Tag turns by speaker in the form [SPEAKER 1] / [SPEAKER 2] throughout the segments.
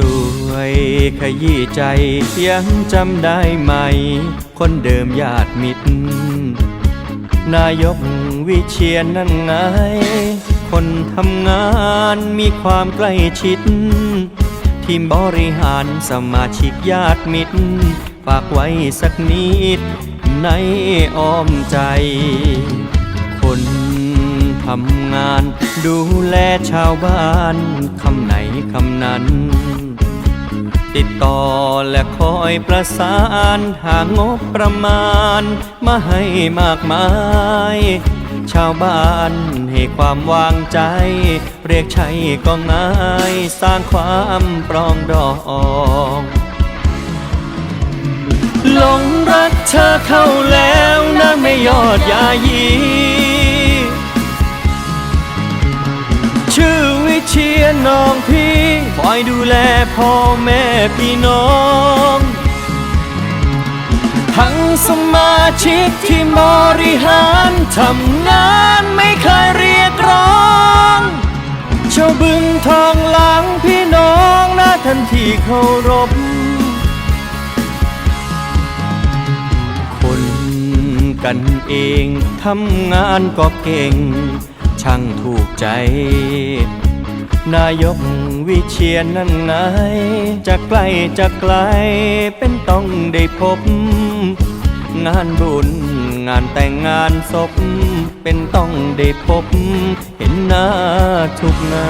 [SPEAKER 1] อยขยี้ใจยังจำได้ไหม คนเดิมญาติมิตร นายกวิเชียนนั่นไง คนทำงานมีความใกล้ชิด ทีมบริหารสมาชิกญาติมิตร ฝากไว้สักนิดในอ้อมใจำงาน ดูแลชาวบ้านคำไหนคำนั้น ติดต่อและคอยประสานหางบประมาณ มาให้มากมาย ชาวบ้านให้ความวางใจ เรียกใช้ก็ง่ายสร้างความปรองดองหลงรักเธอเข้าแล้วนะไม่ยอดยายี ชื่อวิเชียรน้องพี่คอยดูแลพ่อแม่พี่น้อง ทั้งสมาชิกที่บริหารทำงานไม่เคยเรียกร้องเจ้าบึงทองหลังพี่น้องนะทันทีเคารพคนกันเองทำงานก็เก่ง ช่างถูกใจ นายกวิเชียนนั่นไงจะใกล้จะไกลเป็นต้องได้พบ งานบุญงานแต่งงานศพ เป็นต้องได้พบ เห็นหน้าทุกหน้า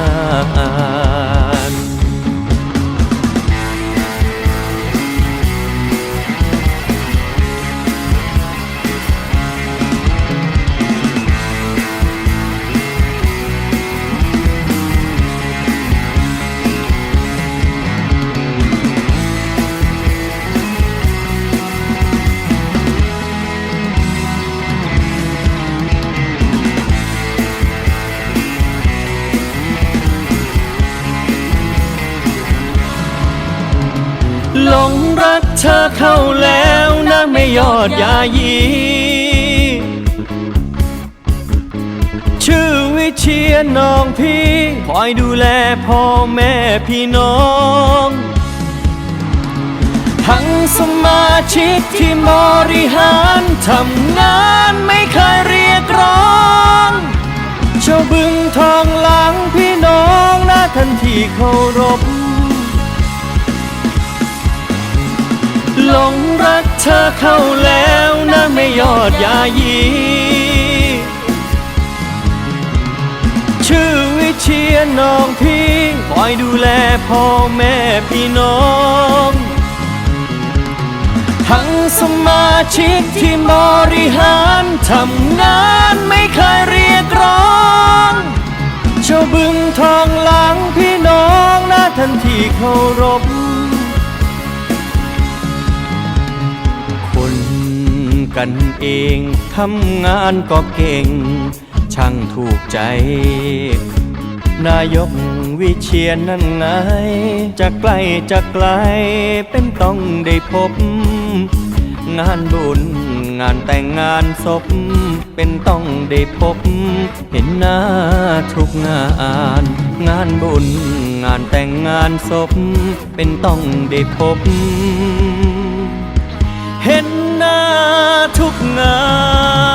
[SPEAKER 1] เธอเข้าแล้วนะไม่ยอดยายี ชื่อวิเชียรน้องพี่คอยดูแลพ่อแม่พี่น้อง ทั้งสมาชิกที่บริหารทำงานไม่เคยเรียกร้องเจ้าบึงทองหลังพี่น้องนะทันที่เคารพ หลงรักเธอเข้าแล้วนะไม่ยอดยายี ชื่อวิเชียรน้องพี่คอยดูแลพ่อแม่พี่น้อง ทั้งสมาชิกที่บริหารทำงานไม่เคยเรียกร้องเจ้าบึงทองหลังพี่น้องนะทันที่เคารพ กันเองทำงานก็เก่ง ช่างถูกใจ นายกวิเชียนนั่นไง จะใกล้จะไกลเป็นต้องได้พบ งานบุญงานแต่งงานศพ เป็นต้องได้พบ เห็นหน้าทุกงาน งานบุญงานแต่งงานศพ เป็นต้องได้พบ ทุกงา